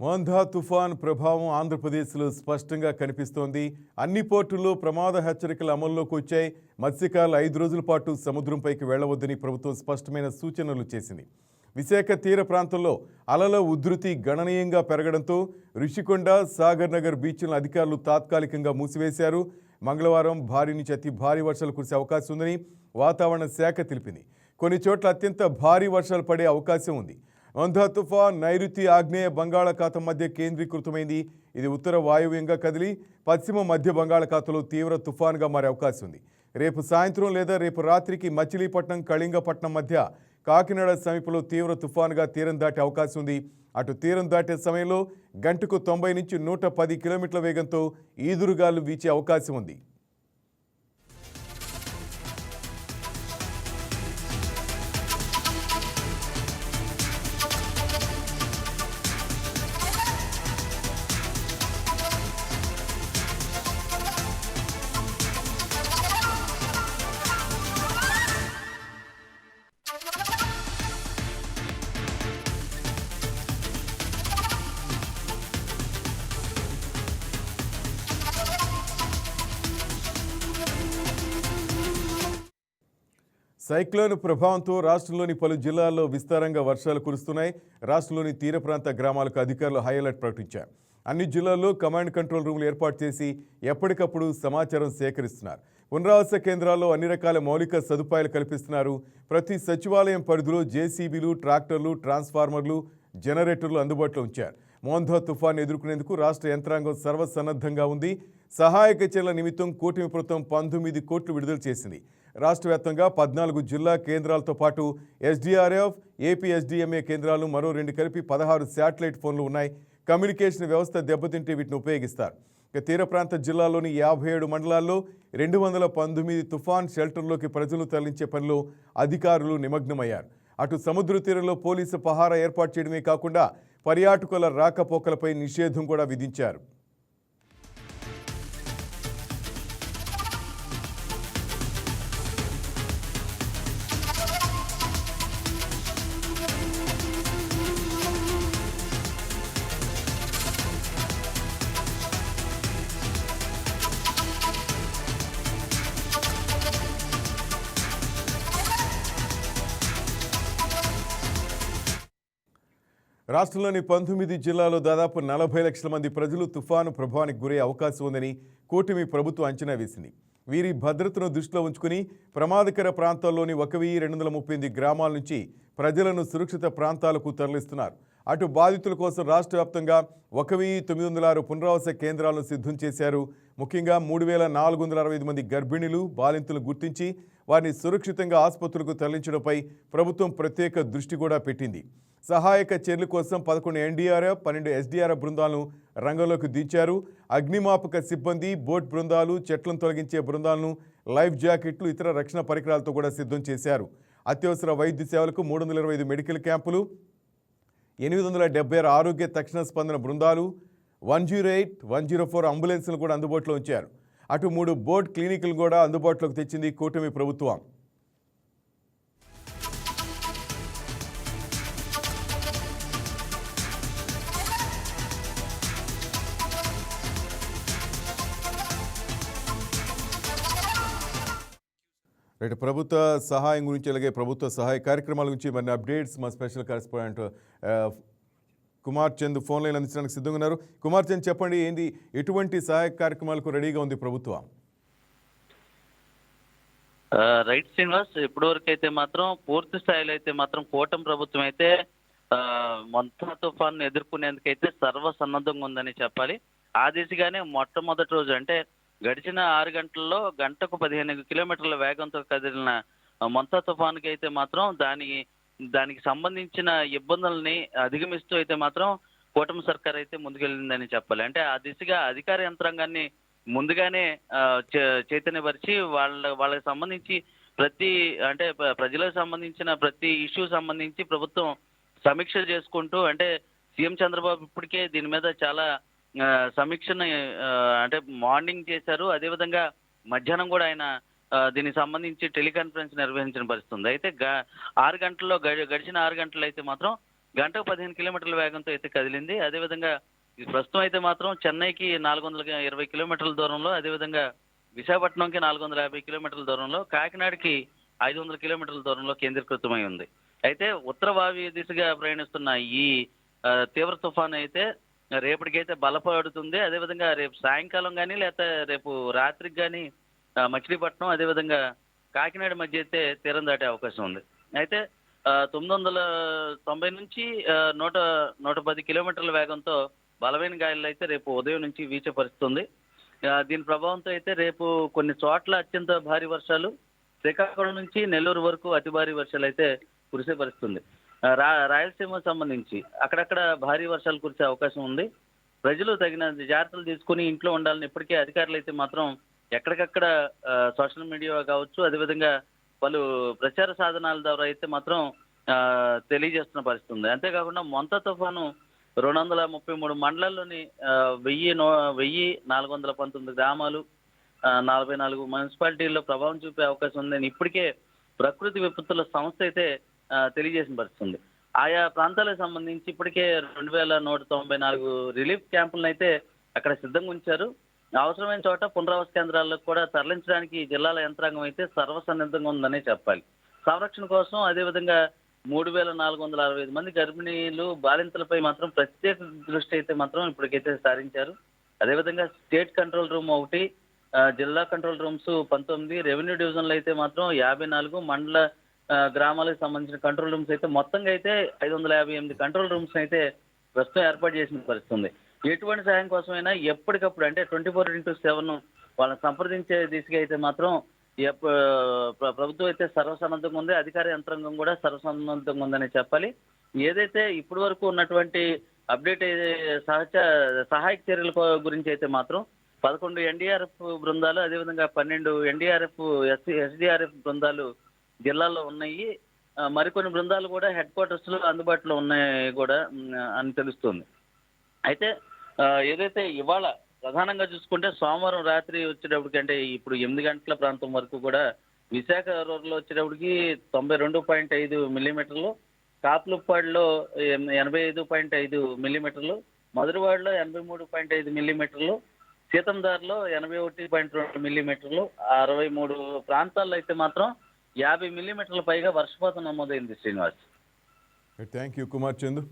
మోంధా తుఫాన్ ప్రభావం ఆంధ్రప్రదేశ్లో స్పష్టంగా కనిపిస్తోంది. అన్ని పోర్టుల్లో ప్రమాద హెచ్చరికలు అమల్లోకి వచ్చాయి. మత్స్యకారులు ఐదు రోజుల పాటు సముద్రంపైకి వెళ్ళవద్దని ప్రభుత్వం స్పష్టమైన సూచనలు చేసింది. విశాఖ తీర ప్రాంతంలో అలల ఉధృతి గణనీయంగా పెరగడంతో రిషికొండ సాగర్ నగర్ బీచ్లను అధికారులు తాత్కాలికంగా మూసివేశారు. మంగళవారం భారీ నుంచి అతి భారీ వర్షాలు కురిసే అవకాశం ఉందని వాతావరణ శాఖ తెలిపింది. కొన్ని చోట్ల అత్యంత భారీ వర్షాలు పడే అవకాశం ఉంది. వంధా తుఫాన్ నైరుతి ఆగ్నేయ బంగాళాఖాతం మధ్య కేంద్రీకృతమైంది. ఇది ఉత్తర వాయువ్యంగా కదిలి పశ్చిమ మధ్య బంగాళాఖాతంలో తీవ్ర తుఫాన్గా మారే అవకాశం ఉంది. రేపు సాయంత్రం లేదా రేపు రాత్రికి మచిలీపట్నం కళింగపట్నం మధ్య కాకినాడ సమీపంలో తీవ్ర తుఫాన్గా తీరం దాటే అవకాశం ఉంది. అటు తీరం దాటే సమయంలో గంటకు తొంభై నుంచి నూట పది కిలోమీటర్ల వేగంతో ఈదురుగాలు వీచే అవకాశం ఉంది. సైక్లోన్ ప్రభావంతో రాష్ట్రంలోని పలు జిల్లాల్లో విస్తారంగా వర్షాలు కురుస్తున్నాయి. రాష్ట్రంలోని తీర ప్రాంత గ్రామాలకు అధికారులు హై అలర్ట్ ప్రకటించారు. అన్ని జిల్లాల్లో కమాండ్ కంట్రోల్ రూమ్లు ఏర్పాటు చేసి ఎప్పటికప్పుడు సమాచారం సేకరిస్తున్నారు. పునరావాస కేంద్రాల్లో అన్ని రకాల మౌలిక సదుపాయాలు కల్పిస్తున్నారు. ప్రతి సచివాలయం పరిధిలో జేసీబీలు ట్రాక్టర్లు ట్రాన్స్ఫార్మర్లు జనరేటర్లు అందుబాటులో ఉంచారు. మోంధో తుఫాన్ ఎదుర్కొనేందుకు రాష్ట్ర యంత్రాంగం సర్వసన్నద్ధంగా ఉంది. సహాయక చర్యల నిమిత్తం కూటమి ప్రభుత్వం పంతొమ్మిది కోట్లు విడుదల చేసింది. రాష్ట్ర వ్యాప్తంగా పద్నాలుగు జిల్లా కేంద్రాలతో పాటు ఎస్డీఆర్ఎఫ్ ఏపీఎస్డిఎంఏ కేంద్రాలు మరో రెండు కలిపి పదహారు శాటిలైట్ ఫోన్లు ఉన్నాయి. కమ్యూనికేషన్ వ్యవస్థ దెబ్బతింటే వీటిని ఉపయోగిస్తారు. ఇక తీర ప్రాంత జిల్లాలోని యాభై ఏడు మండలాల్లో రెండు వందల పంతొమ్మిది తుఫాన్ షెల్టర్లోకి ప్రజలు తరలించే పనిలో అధికారులు నిమగ్నమయ్యారు. అటు సముద్ర తీరంలో పోలీసు పహారా ఏర్పాటు చేయడమే కాకుండా పర్యాటకుల రాకపోకలపై నిషేధం కూడా విధించారు. రాష్ట్రంలోని పంతొమ్మిది జిల్లాలో దాదాపు నలభై లక్షల మంది ప్రజలు తుఫాను ప్రభావానికి గురయ్యే అవకాశం ఉందని కూటమి ప్రభుత్వం అంచనా వేసింది. వీరి భద్రతను దృష్టిలో ఉంచుకుని ప్రమాదకర ప్రాంతాల్లోని ఒక వెయ్యి రెండు వందల ముప్పై ఎనిమిది గ్రామాల నుంచి ప్రజలను సురక్షిత ప్రాంతాలకు తరలిస్తున్నారు. అటు బాధితుల కోసం రాష్ట్ర వ్యాప్తంగా ఒక వెయ్యి తొమ్మిది వందల ఆరు పునరావాస కేంద్రాలను సిద్ధం చేశారు. ముఖ్యంగా మూడు వేల నాలుగు వందల అరవై ఐదు మంది గర్భిణీలు బాలింతలు గుర్తించి వారిని సురక్షితంగా ఆసుపత్రులకు తరలించడంపై ప్రభుత్వం ప్రత్యేక దృష్టి కూడా పెట్టింది. సహాయక చర్యల కోసం పదకొండు ఎన్డీఆర్ఎఫ్ పన్నెండు ఎస్డీఆర్ఎఫ్ బృందాలను రంగంలోకి దించారు. అగ్నిమాపక సిబ్బంది బోట్ బృందాలు చెట్లను తొలగించే బృందాలను లైఫ్ జాకెట్లు ఇతర రక్షణ పరికరాలతో కూడా సిద్ధం చేశారు. అత్యవసర వైద్య సేవలకు మూడు వందల ఇరవై ఐదు మెడికల్ క్యాంపులు ఎనిమిది వందల డెబ్బై ఆరు ఆరోగ్య తక్షణ స్పందన బృందాలు one zero eight one zero four అంబులెన్స్లు కూడా అందుబాటులో ఉంచారు. అటు మూడు బోట్ క్లినిక్లు కూడా అందుబాటులోకి తెచ్చింది కూటమి ప్రభుత్వం. రైట్ ప్రభుత్వ సహాయం గురించి అలాగే ప్రభుత్వ సహాయ కార్యక్రమాల గురించి మరిన్ని అప్డేట్స్ మా special correspondent Kumar Chand phone line అందించడానికి సిద్ధంగా ఉన్నారు. కుమార్ చంద్ చెప్పండి ఏంది ఎటువంటి సహాయ కార్యక్రమాలకు రెడీగా ఉంది ప్రభుత్వం? రైట్ శ్రీనివాస్ ఇప్పటివరకు అయితే మాత్రం పూర్తి స్థాయిలో అయితే మాత్రం కూటమి ప్రభుత్వం అయితే ఆ, మొంతా తుఫాన్ ఎదుర్కొనేందుకైతే సర్వసన్నద్ధంగా ఉందని చెప్పాలి. ఆ దిశగానే మొట్టమొదటి రోజు అంటే గడిచిన ఆరు గంటల్లో గంటకు పదిహేను కిలోమీటర్ల వేగంతో కదిలిన ఆ, మొంతా తుఫాన్కి అయితే మాత్రం దాని దానికి సంబంధించిన ఇబ్బందుల్ని అధిగమిస్తూ అయితే మాత్రం కూటమి సర్కార్ అయితే ముందుకెళ్ళిందని చెప్పాలి. అంటే ఆ దిశగా అధికార యంత్రాంగాన్ని ముందుగానే చే- చైతన్యపరిచి వాళ్ళ వాళ్ళకి సంబంధించి ప్రతి అంటే ప్రజలకు సంబంధించిన ప్రతి ఇష్యూ సంబంధించి ప్రభుత్వం సమీక్ష చేసుకుంటూ అంటే సీఎం చంద్రబాబు ఇప్పటికే దీని మీద చాలా సమీక్షను అంటే మార్నింగ్ చేశారు. అదేవిధంగా మధ్యాహ్నం కూడా ఆయన దీనికి సంబంధించి టెలికాన్ఫరెన్స్ నిర్వహించిన పరిస్థితి ఉంది. అయితే గ- ఆరు గంటల్లో గడిచిన ఆరు గంటలు అయితే మాత్రం గంటకు పదిహేను కిలోమీటర్ల వేగంతో అయితే కదిలింది. అదేవిధంగా ప్రస్తుతం అయితే మాత్రం చెన్నైకి నాలుగు వందల ఇరవై కిలోమీటర్ల దూరంలో అదేవిధంగా విశాఖపట్నంకి నాలుగు వందల యాభై కిలోమీటర్ల దూరంలో కాకినాడకి ఐదు వందల కిలోమీటర్ల దూరంలో కేంద్రీకృతమై ఉంది. అయితే ఉత్తర వావి దిశగా ప్రయాణిస్తున్న ఈ తీవ్ర తుఫాన్ అయితే రేపటికైతే బలపడుతుంది. అదేవిధంగా రేపు సాయంకాలం కానీ లేకపోతే రేపు రాత్రికి కానీ మచిలీపట్నం అదేవిధంగా కాకినాడ మధ్య అయితే తీరం దాటే అవకాశం ఉంది. అయితే తొమ్మిది వందల తొంభై నుంచి నూట నూట పది కిలోమీటర్ల వేగంతో బలమైన గాలులు అయితే రేపు ఉదయం నుంచి వీచే పరిస్థితి ఉంది దీని ప్రభావంతో అయితే రేపు కొన్ని చోట్ల అత్యంత భారీ వర్షాలు శ్రీకాకుళం నుంచి నెల్లూరు వరకు అతి భారీ వర్షాలు అయితే కురిసే పరిస్థితి ఉంది రా రాయలసీమకు సంబంధించి. అక్కడక్కడ భారీ వర్షాలు కురిసే అవకాశం ఉంది. ప్రజలు తగిన జాగ్రత్తలు తీసుకుని ఇంట్లో ఉండాలని ఇప్పటికే అధికారులు అయితే మాత్రం ఎక్కడికక్కడ సోషల్ మీడియా కావచ్చు అదేవిధంగా పలు ప్రచార సాధనాల ద్వారా అయితే మాత్రం ఆ, తెలియజేస్తున్న పరిస్థితి ఉంది. అంతేకాకుండా మొంత తుఫాను రెండు వందల ముప్పై మూడు మండలాల్లోని వెయ్యి నో వెయ్యి నాలుగు వందల పంతొమ్మిది గ్రామాలు నలభై నాలుగు మున్సిపాలిటీల్లో ప్రభావం చూపే అవకాశం ఉందని ఇప్పటికే ప్రకృతి విపత్తుల సంస్థ అయితే తెలియజేసిన పరిస్థితుంది ఆయా ప్రాంతాలకు సంబంధించి ఇప్పటికే రెండు వేల నూట తొంభై నాలుగు రిలీఫ్ క్యాంపులను అయితే అక్కడ సిద్ధంగా ఉంచారు. అవసరమైన చోట పునరావాస కేంద్రాలకు కూడా తరలించడానికి జిల్లాల యంత్రాంగం అయితే సర్వసన్నద్ధంగా ఉందనే చెప్పాలి. సంరక్షణ కోసం అదేవిధంగా మూడు వేల నాలుగు వందల అరవై ఐదు మంది గర్భిణీలు బాలింతలపై మాత్రం ప్రత్యేక దృష్టి అయితే మాత్రం ఇప్పటికైతే సారించారు. అదేవిధంగా స్టేట్ కంట్రోల్ రూమ్ ఒకటి జిల్లా కంట్రోల్ రూమ్స్ పంతొమ్మిది రెవెన్యూ డివిజన్లు అయితే మాత్రం యాభై నాలుగు మండల గ్రామాలకు సంబంధించిన కంట్రోల్ రూమ్స్ అయితే మొత్తంగా అయితే ఐదు వందల యాభై ఎనిమిది కంట్రోల్ రూమ్స్ అయితే ప్రస్తుతం ఏర్పాటు చేసిన పరిస్థితి ఉంది. ఎటువంటి సహాయం కోసమైనా ఎప్పటికప్పుడు అంటే ట్వంటీ ఫోర్ ఇంటూ సెవెన్ వాళ్ళని సంప్రదించే దిశగా అయితే మాత్రం ప్రభుత్వం అయితే సర్వసన్నద్ధంగా ఉంది. అధికార యంత్రాంగం కూడా సర్వసన్నద్ధంగా ఉందని చెప్పాలి. ఏదైతే ఇప్పటి వరకు ఉన్నటువంటి అప్డేట్ సహచ సహాయక చర్యల గురించి అయితే మాత్రం పదకొండు ఎన్డీఆర్ఎఫ్ బృందాలు అదేవిధంగా పన్నెండు ఎన్డీఆర్ఎఫ్ ఎస్సీ ఎస్డీఆర్ఎఫ్ బృందాలు జిల్లాలో ఉన్నాయి. మరికొన్ని బృందాలు కూడా హెడ్ క్వార్టర్స్లో అందుబాటులో ఉన్నాయి కూడా అని తెలుస్తుంది. అయితే ఏదైతే ఇవాళ ప్రధానంగా చూసుకుంటే సోమవారం రాత్రి వచ్చేటప్పటికి అంటే ఇప్పుడు ఎనిమిది గంటల ప్రాంతం వరకు కూడా విశాఖ రోడ్లో వచ్చేటప్పటికి తొంభై రెండు పాయింట్ ఐదు మిల్లీమీటర్లు కాపులుప్పాడులో ఎనభై ఐదు పాయింట్ ఐదు మిల్లీమీటర్లు మధురవాడలో ఎనభై మూడు పాయింట్ ఐదు మిల్లీమీటర్లు సీతందార్లో ఎనభై ఒకటి పాయింట్ రెండు మిల్లీమీటర్లు అరవై మూడు ప్రాంతాల్లో అయితే మాత్రం యాభై మిల్లీమీటర్ల పైగా వర్షపాతం నమోదైంది Srinivas. Thank you Kumar Chandu